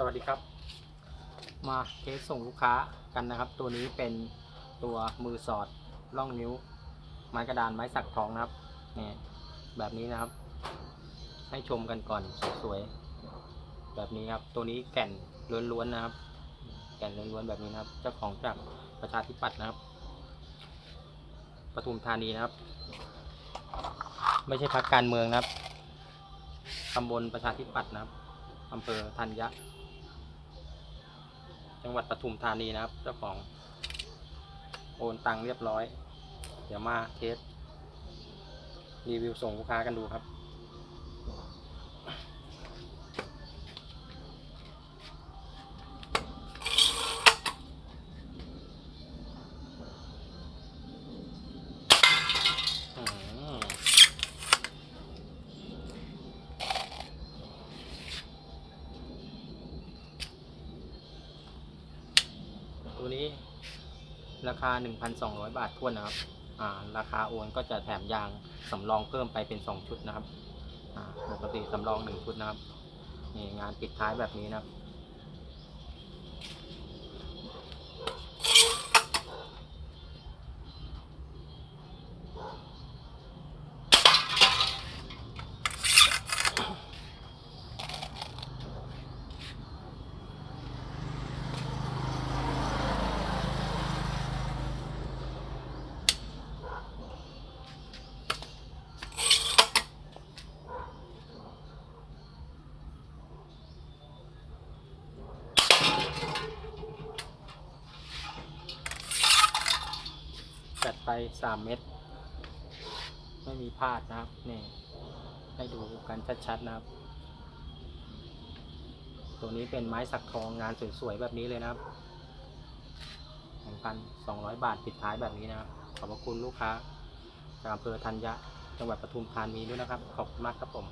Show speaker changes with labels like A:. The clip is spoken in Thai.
A: สวัสดีครับ มาเทสส่งลูกค้ากันนะครับ ตัวนี้เป็นตัวมือสอดล่องนิ้ว ไม้กระดานไม้สักทองนะครับนี่แบบนี้นะครับ ให้ชมกันก่อนสวยๆแบบนี้ครับ ตัวนี้แก่นล้วนๆนะครับ แก่นล้วนๆแบบนี้นะครับ เจ้าของจากประชาธิปัตย์นะครับปทุมธานีนะครับ ไม่ใช่พักการเมืองนะครับตำบลประชาธิปัตย์นะครับอำเภอธัญญะ จังหวัดปทุมธานีนะครับ เจ้าของโอนตังค์เรียบร้อย เดี๋ยวมาเทสรีวิวส่งลูกค้ากันดูครับ ตัวนี้ ราคา 1,200 บาททวนนะครับอ่าราคาโอนก็จะแถมยางสำรองเพิ่มไปเป็น 2 ชุดนะครับอ่าปกติสำรอง 1 ชุดนะครับนี่งานปิดท้ายแบบนี้นะครับ จัดไป3เม็ดไม่มีพลาดนะครับนี่ให้ดูกันชัดๆนะครับ ตัวนี้เป็นไม้สักทองงานสวยๆแบบนี้เลยนะครับ2,200บาทปิดท้ายแบบนี้นะครับ ขอบพระคุณลูกค้าจากอำเภอธัญญะจังหวัดปทุมธานีด้วยนะครับ ขอบคุณมากครับผม